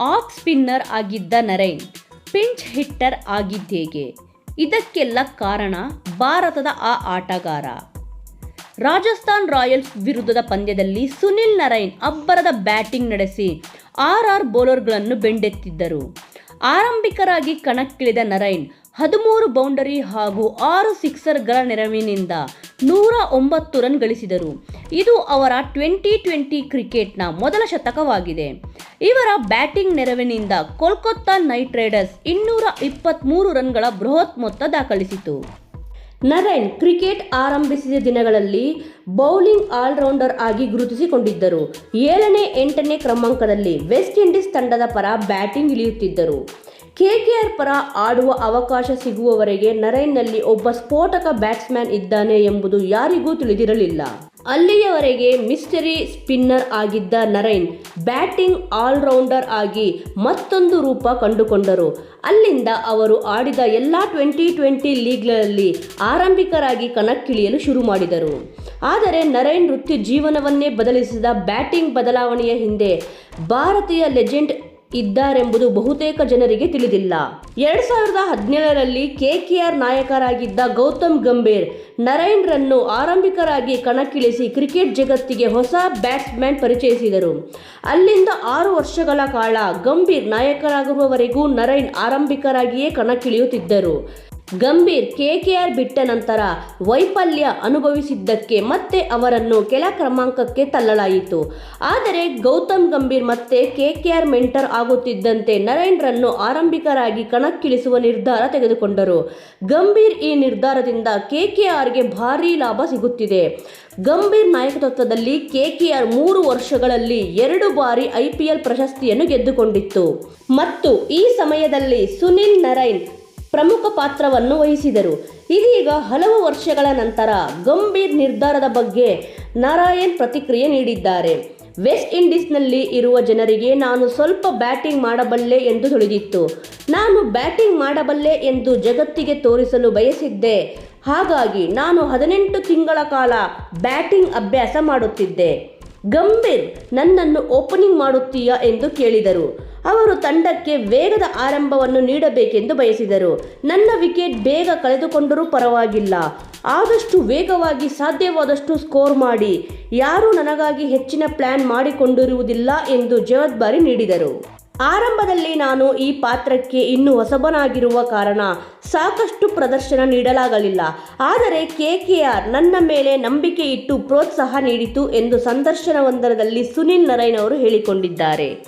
Of spinner ಆಗಿದ್ದ Narine, pinch hitter ಆಗಿದ್ದೇಗೆ. ಇದಕ್ಕೆಲ್ಲ ಕಾರಣ ಭಾರತದ ಆ ಆಟಗಾರ. ರಾಜಸ್ಥಾನ್ ರಾಯಲ್ಸ್ ವಿರುದ್ಧದ ಪಂದ್ಯದಲ್ಲಿ ಸುನಿಲ್ ನರೈನ್ ಅಬ್ಬರದ ಬ್ಯಾಟಿಂಗ್ ನಡೆಸಿ ಆರ್ ಆರ್ ಬೌಲರ್ಗಳನ್ನು ಬೆಂಡೆತ್ತಿದ್ದರು. ಆರಂಭಿಕರಾಗಿ ಕಣಕ್ಕಿಳಿದ ನರೈನ್ ಹದಿಮೂರು ಬೌಂಡರಿ ಹಾಗೂ ಆರು ಸಿಕ್ಸರ್ಗಳ ನೆರವಿನಿಂದ ನೂರ ಒಂಬತ್ತು ರನ್ ಗಳಿಸಿದರು. ಇದು ಅವರ ಟ್ವೆಂಟಿ ಟ್ವೆಂಟಿ ಕ್ರಿಕೆಟ್ನ ಮೊದಲ ಶತಕವಾಗಿದೆ. ಇವರ ಬ್ಯಾಟಿಂಗ್ ನೆರವಿನಿಂದ ಕೋಲ್ಕತ್ತಾ ನೈಟ್ ರೈಡರ್ಸ್ ಇನ್ನೂರ ಇಪ್ಪತ್ತ್ಮೂರು ರನ್ಗಳ ಬೃಹತ್ ಮೊತ್ತ ದಾಖಲಿಸಿತು. ನರೈನ್ ಕ್ರಿಕೆಟ್ ಆರಂಭಿಸಿದ ದಿನಗಳಲ್ಲಿ ಬೌಲಿಂಗ್ ಆಲ್ರೌಂಡರ್ ಆಗಿ ಗುರುತಿಸಿಕೊಂಡಿದ್ದರು. ಏಳನೇ ಎಂಟನೇ ಕ್ರಮಾಂಕದಲ್ಲಿ ವೆಸ್ಟ್ ಇಂಡೀಸ್ ತಂಡದ ಪರ ಬ್ಯಾಟಿಂಗ್ ಇಳಿಯುತ್ತಿದ್ದರು. ಕೆಕೆಆರ್ ಪರ ಆಡುವ ಅವಕಾಶ ಸಿಗುವವರೆಗೆ ನರೈನ್ನಲ್ಲಿ ಒಬ್ಬ ಸ್ಫೋಟಕ ಬ್ಯಾಟ್ಸ್ಮನ್ ಇದ್ದಾನೆ ಎಂಬುದು ಯಾರಿಗೂ ತಿಳಿದಿರಲಿಲ್ಲ. ಅಲ್ಲಿಯವರೆಗೆ ಮಿಸ್ಟರಿ ಸ್ಪಿನ್ನರ್ ಆಗಿದ್ದ ನರೈನ್ ಬ್ಯಾಟಿಂಗ್ ಆಲ್ರೌಂಡರ್ ಆಗಿ ಮತ್ತೊಂದು ರೂಪ ಕಂಡುಕೊಂಡರು. ಅಲ್ಲಿಂದ ಅವರು ಆಡಿದ ಎಲ್ಲ ಟ್ವೆಂಟಿ ಟ್ವೆಂಟಿ ಲೀಗ್ಗಳಲ್ಲಿ ಆರಂಭಿಕರಾಗಿ ಕಣಕ್ಕಿಳಿಯಲು ಶುರು ಮಾಡಿದರು. ಆದರೆ ನರೈನ್ ವೃತ್ತಿ ಜೀವನವನ್ನೇ ಬದಲಿಸಿದ ಬ್ಯಾಟಿಂಗ್ ಬದಲಾವಣೆಯ ಹಿಂದೆ ಭಾರತೀಯ ಲೆಜೆಂಡ್ ಇದ್ದಾರೆಂಬುದು ಬಹುತೇಕ ಜನರಿಗೆ ತಿಳಿದಿಲ್ಲ. ಎರಡ್ ಸಾವಿರದ ಹದಿನೇಳರಲ್ಲಿ ಕೆಕೆಆರ್ ನಾಯಕರಾಗಿದ್ದ ಗೌತಮ್ ಗಂಭೀರ್ ನರೈನ್ರನ್ನು ಆರಂಭಿಕರಾಗಿ ಕಣಕ್ಕಿಳಿಸಿ ಕ್ರಿಕೆಟ್ ಜಗತ್ತಿಗೆ ಹೊಸ ಬ್ಯಾಟ್ಸ್ಮನ್ ಪರಿಚಯಿಸಿದರು. ಅಲ್ಲಿಂದ ಆರು ವರ್ಷಗಳ ಕಾಲ ಗಂಭೀರ್ ನಾಯಕರಾಗುವವರೆಗೂ ನರೈನ್ ಆರಂಭಿಕರಾಗಿಯೇ ಕಣಕ್ಕಿಳಿಯುತ್ತಿದ್ದರು. ಗಂಭೀರ್ ಕೆಕೆಆರ್ ಬಿಟ್ಟ ನಂತರ ವೈಫಲ್ಯ ಅನುಭವಿಸಿದ್ದಕ್ಕೆ ಮತ್ತೆ ಅವರನ್ನು ಕೆಳ ಕ್ರಮಾಂಕಕ್ಕೆ ತಳ್ಳಲಾಯಿತು. ಆದರೆ ಗೌತಮ್ ಗಂಭೀರ್ ಮತ್ತೆ ಕೆಕೆಆರ್ ಮೆಂಟರ್ ಆಗುತ್ತಿದ್ದಂತೆ ನರೇನ್ರನ್ನು ಆರಂಭಿಕರಾಗಿ ಕಣಕ್ಕಿಳಿಸುವ ನಿರ್ಧಾರ ತೆಗೆದುಕೊಂಡರು. ಗಂಭೀರ್ ಈ ನಿರ್ಧಾರದಿಂದ ಕೆಕೆಆರ್ಗೆ ಭಾರೀ ಲಾಭ ಸಿಗುತ್ತಿದೆ. ಗಂಭೀರ್ ನಾಯಕತ್ವದಲ್ಲಿ ಕೆಕೆಆರ್ ಮೂರು ವರ್ಷಗಳಲ್ಲಿ ಎರಡು ಬಾರಿ ಐಪಿಎಲ್ ಪ್ರಶಸ್ತಿಯನ್ನು ಗೆದ್ದುಕೊಂಡಿತ್ತು. ಮತ್ತು ಈ ಸಮಯದಲ್ಲಿ ಸುನಿಲ್ ನರೈನ್ ಪ್ರಮುಖ ಪಾತ್ರವನ್ನು ವಹಿಸಿದರು. ಇದೀಗ ಹಲವು ವರ್ಷಗಳ ನಂತರ ಗಂಭೀರ್ ನಿರ್ಧಾರದ ಬಗ್ಗೆ ನಾರಾಯಣ್ ಪ್ರತಿಕ್ರಿಯೆ ನೀಡಿದ್ದಾರೆ. ವೆಸ್ಟ್ ಇಂಡೀಸ್ನಲ್ಲಿ ಇರುವ ಜನರಿಗೆ ನಾನು ಸ್ವಲ್ಪ ಬ್ಯಾಟಿಂಗ್ ಮಾಡಬಲ್ಲೆ ಎಂದು ತಿಳಿದಿತ್ತು. ನಾನು ಬ್ಯಾಟಿಂಗ್ ಮಾಡಬಲ್ಲೆ ಎಂದು ಜಗತ್ತಿಗೆ ತೋರಿಸಲು ಬಯಸಿದ್ದೆ. ಹಾಗಾಗಿ ನಾನು ಹದಿನೆಂಟು ತಿಂಗಳ ಕಾಲ ಬ್ಯಾಟಿಂಗ್ ಅಭ್ಯಾಸ ಮಾಡುತ್ತಿದ್ದೆ. ಗಂಭೀರ್, ನನ್ನನ್ನು ಓಪನಿಂಗ್ ಮಾಡುತ್ತೀಯಾ ಎಂದು ಕೇಳಿದರು. ಅವರು ತಂಡಕ್ಕೆ ವೇಗದ ಆರಂಭವನ್ನು ನೀಡಬೇಕೆಂದು ಬಯಸಿದರು. ನನ್ನ ವಿಕೆಟ್ ಬೇಗ ಕಳೆದುಕೊಂಡರೂ ಪರವಾಗಿಲ್ಲ. ಆದಷ್ಟು ವೇಗವಾಗಿ ಸಾಧ್ಯವಾದಷ್ಟು ಸ್ಕೋರ್ ಮಾಡಿ. ಯಾರೂ ನನಗಾಗಿ ಹೆಚ್ಚಿನ ಪ್ಲಾನ್ ಮಾಡಿಕೊಂಡಿರುವುದಿಲ್ಲ ಎಂದು ಜವಾಬ್ದಾರಿ ನೀಡಿದರು. ಆರಂಭದಲ್ಲಿ ನಾನು ಈ ಪಾತ್ರಕ್ಕೆ ಇನ್ನೂ ಹೊಸಬನಾಗಿರುವ ಕಾರಣ ಸಾಕಷ್ಟು ಪ್ರದರ್ಶನ ನೀಡಲಾಗಲಿಲ್ಲ. ಆದರೆ ಕೆ ಕೆ ಆರ್ ನನ್ನ ಮೇಲೆ ನಂಬಿಕೆ ಇಟ್ಟು ಪ್ರೋತ್ಸಾಹ ನೀಡಿತು ಎಂದು ಸಂದರ್ಶನವೊಂದರಲ್ಲಿ ಸುನಿಲ್ ನರೈನ್ ಅವರು ಹೇಳಿಕೊಂಡಿದ್ದಾರೆ.